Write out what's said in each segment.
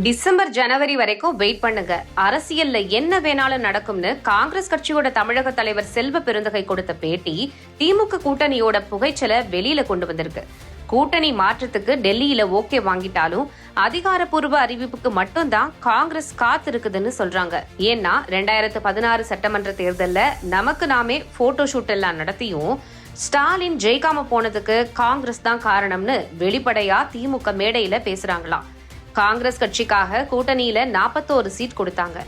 December ஜனவரி வரைக்கும் wait பண்ணுங்க. அரசியல்ல என்ன வேணாலும் நடக்கும்னு காங்கிரஸ் கட்சியோட தமிழக தலைவர் செல்வ பெருந்தகை கொடுத்த பேட்டி திமுக கூட்டணியோட புகைச்சலை வெளியில கொண்டு வந்திருக்கு. கூட்டணி மாற்றத்துக்கு டெல்லியில ஓகே வாங்கிட்டாலும் அதிகாரப்பூர்வ அறிவிப்புக்கு மட்டும்தான் காங்கிரஸ் காத்திருக்குதுன்னு சொல்றாங்க. ஏன்னா ரெண்டாயிரத்து பதினாறு சட்டமன்ற தேர்தல்ல நமக்கு நாமே போட்டோ ஷூட் எல்லாம் நடத்தியும் ஸ்டாலின் ஜெயிக்காம போனதுக்கு காங்கிரஸ் தான் காரணம்னு வெளிப்படையா திமுக மேடையில பேசுறாங்களாம். காங்கிரஸ் கட்சிக்காக கூட்டணியில நாற்பத்தோரு சீட் கொடுத்தாங்க.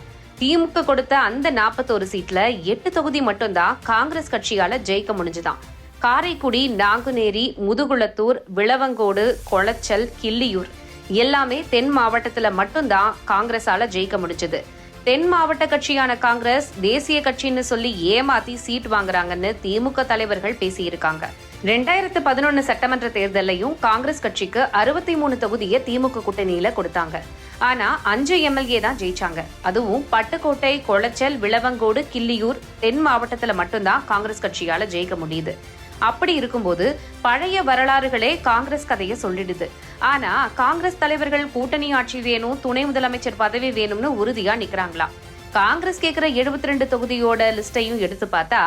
திமுக கொடுத்த அந்த நாற்பத்தோரு சீட்ல எட்டு தொகுதி மட்டும்தான் காங்கிரஸ் கட்சியால ஜெயிக்க முடிஞ்சுதான். காரைக்குடி நாங்குநேரி முதுகுளத்தூர் விளவங்கோடு கொளச்சல் கிள்ளியூர் எல்லாமே தென் மாவட்டத்துல மட்டும்தான் காங்கிரஸால ஜெயிக்க முடிஞ்சது. தென் மாவட்ட கட்சியான காங்கிரஸ் தேசிய கட்சின்னு சொல்லி ஏமாத்தி சீட் வாங்குறாங்கன்னு திமுக தலைவர்கள் பேசியிருக்காங்க. ரெண்டாயிரத்து பதினொன்று சட்டமன்ற தேர்தலையும் காங்கிரஸ் கட்சிக்கு அறுபத்தி மூணு தொகுதியை திமுக கூட்டணியில கொடுத்தாங்க. ஆனா அஞ்சு எம்எல்ஏ தான் ஜெயிச்சாங்க. அதுவும் பட்டுக்கோட்டை கொளச்சல் விளவங்கோடு கிள்ளியூர் தென் மாவட்டத்துல மட்டும்தான் காங்கிரஸ் கட்சியால ஜெயிக்க முடியுது. அப்படி இருக்கும்போது பழைய வரலாறுகளே காங்கிரஸ் கதையை சொல்லிடுது. ஆனா காங்கிரஸ் தலைவர்கள் கூட்டணி ஆட்சி வேணும் துணை முதலமைச்சர் பதவி வேணும்னு உறுதியா நிக்கிறாங்களா? காங்கிரஸ் கேட்குற எழுபத்தி ரெண்டு தொகுதியோட லிஸ்டையும் எடுத்து பார்த்தா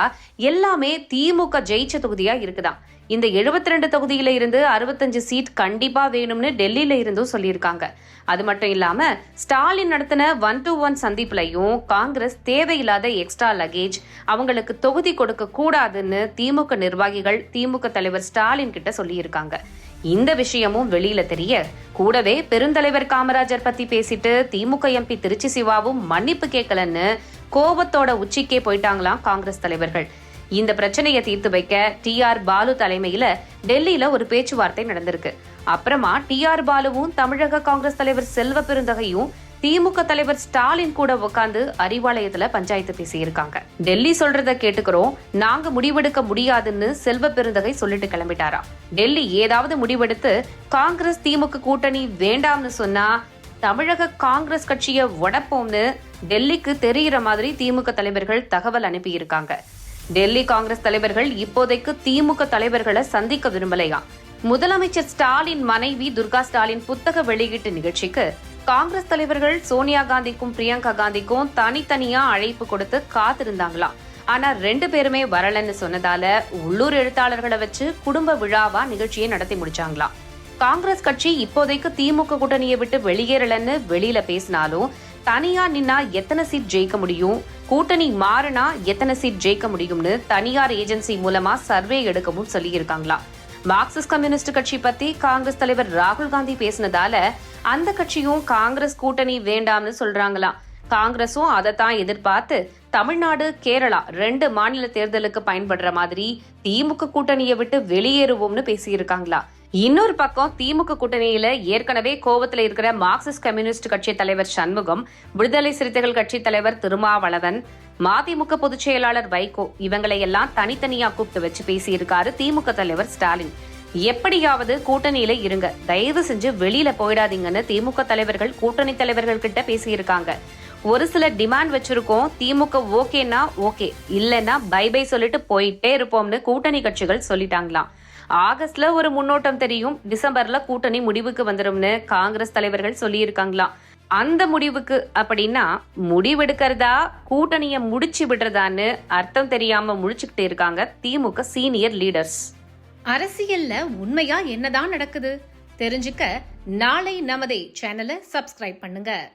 எல்லாமே திமுக ஜெயிச்ச தொகுதியா இருக்குதாம் இந்த எழுபத்தி ரெண்டு தொகுதியில இருந்து அறுபத்தஞ்சு சீட் கண்டிப்பா வேணும்னு டெல்லியில இருந்தும் சொல்லியிருக்காங்க. அது மட்டும் இல்லாம ஸ்டாலின் நடத்தின ஒன் டு ஒன் சந்திப்புலையும் காங்கிரஸ் தேவையில்லாத எக்ஸ்ட்ரா லகேஜ் அவங்களுக்கு தொகுதி கொடுக்க கூடாதுன்னு திமுக நிர்வாகிகள் திமுக தலைவர் ஸ்டாலின் கிட்ட சொல்லியிருக்காங்க. இந்த விஷயமும் வெளியில தெரிய கூடவே பெருந்தலைவர் காமராஜர் பத்தி பேசிட்டு திமுக எம்பி திருச்சி சிவாவும் மன்னிப்பு கேட்கலன்னு கோபத்தோட உச்சிக்கே போயிட்டாங்களாம் காங்கிரஸ் தலைவர்கள். இந்த பிரச்சனையை தீர்த்து வைக்க டி ஆர் பாலு தலைமையில டெல்லியில ஒரு பேச்சுவார்த்தை நடந்திருக்கு. அப்புறமா டி ஆர் பாலுவும் தமிழக காங்கிரஸ் தலைவர் செல்வ பெருந்தகையும் திமுக தலைவர் ஸ்டாலின் கூட உட்காந்து அறிவாலயத்துல பஞ்சாயத்து பேசியிருக்காங்க. டெல்லி சொல்றத கேட்டுக்கிறோம். நாங்க முடிவெடுக்க முடியாதுன்னு செல்வ பெருந்தகை சொல்லிட்டு கிளம்பிட்டாரா? டெல்லி ஏதாவது முடிவெடுத்து காங்கிரஸ் திமுக கூட்டணி வேண்டாம்னு சொன்னா தமிழக காங்கிரஸ் கட்சியை உடப்போம்னு டெல்லிக்கு தெரிகிற மாதிரி திமுக தலைவர்கள் தகவல் அனுப்பியிருக்காங்க. டெல்லி காங்கிரஸ் தலைவர்கள் இப்போதைக்கு திமுக தலைவர்களை சந்திக்க விரும்பலையா? முதலமைச்சர் ஸ்டாலின் மனைவி துர்கா ஸ்டாலின் புத்தக வெளியீட்டு நிகழ்ச்சிக்கு காங்கிரஸ் தலைவர்கள் சோனியா காந்திக்கும் பிரியங்கா காந்திக்கும் தனித்தனியா அழைப்பு கொடுத்து காத்திருந்தாங்களாம் ஆனா ரெண்டு பேருமே வரலன்னு சொன்னதால உள்ளூர் எழுத்தாளர்களை வச்சு குடும்ப விழாவா நிகழ்ச்சியை நடத்தி முடிச்சாங்களாம் காங்கிரஸ் கட்சி இப்போதைக்கு திமுக கூட்டணியை விட்டு வெளியேறலன்னு வெளியில பேசினாலும் தனியா நின்னா எத்தனை சீட் ஜெயிக்க முடியும்? கூட்டணி மாறினா எத்தனை சீட் ஜெயிக்க முடியும்னு தனியார் ஏஜென்சி மூலமா சர்வே எடுக்கவும் சொல்லியிருக்காங்களா? மார்க்சிஸ்ட் கம்யூனிஸ்ட் கட்சி பத்தி காங்கிரஸ் தலைவர் ராகுல் காந்தி பேசினதால அந்த கட்சியும் காங்கிரஸ் கூட்டணி வேண்டாம்னு சொல்றாங்களாம் காங்கிரஸும் அதைத்தான் எதிர்பார்த்து தமிழ்நாடு கேரளா ரெண்டு மாநில தேர்தலுக்கு பயன்படுற மாதிரி திமுக கூட்டணியை விட்டு வெளியேறுவோம்னு பேசியிருக்காங்களா? இன்னொரு பக்கம் திமுக கூட்டணியில ஏற்கனவே கோவத்தில் இருக்கிற மார்க்சிஸ்ட் கம்யூனிஸ்ட் கட்சி தலைவர் சண்முகம் விடுதலை சிறுத்தைகள் கட்சி தலைவர் திருமாவளவன் மதிமுக பொதுச் செயலாளர் வைகோ இவங்களை எல்லாம் தனித்தனியா கூப்பிட்டு வச்சு பேசியிருக்காரு திமுக தலைவர் ஸ்டாலின். எப்படியாவது கூட்டணியில இருங்க. தயவு செஞ்சு வெளியில போயிடாதீங்கன்னு திமுக தலைவர்கள் கூட்டணி தலைவர்கள் கிட்ட பேசியிருக்காங்க. ஒரு சில டிமாண்ட் வச்சிருக்கோம். திமுக ஓகேனா ஓகே. இல்லைன்னா பை பை சொல்லிட்டு போயிட்டே இருப்போம்னு கூட்டணி கட்சிகள் சொல்லிட்டாங்களாம் ஆகஸ்ட்ல ஒரு முன்னோட்டம் தெரியும். டிசம்பர்ல கூட்டணி முடிவுக்கு வந்துடும்னு காங்கிரஸ் தலைவர்கள் சொல்லியிருக்காங்களாம் அந்த முடிவுக்கு அப்படின்னா முடிவெடுக்கிறதா கூட்டணியை முடிச்சு விடுறதான்னு அர்த்தம் தெரியாம முடிச்சுக்கிட்டு இருக்காங்க திமுக சீனியர் லீடர்ஸ் அரசியல்ல உண்மையா என்னதான் நடக்குது? தெரிஞ்சுக்க நாளை நமதே சேனலை சப்ஸ்கிரைப் பண்ணுங்க.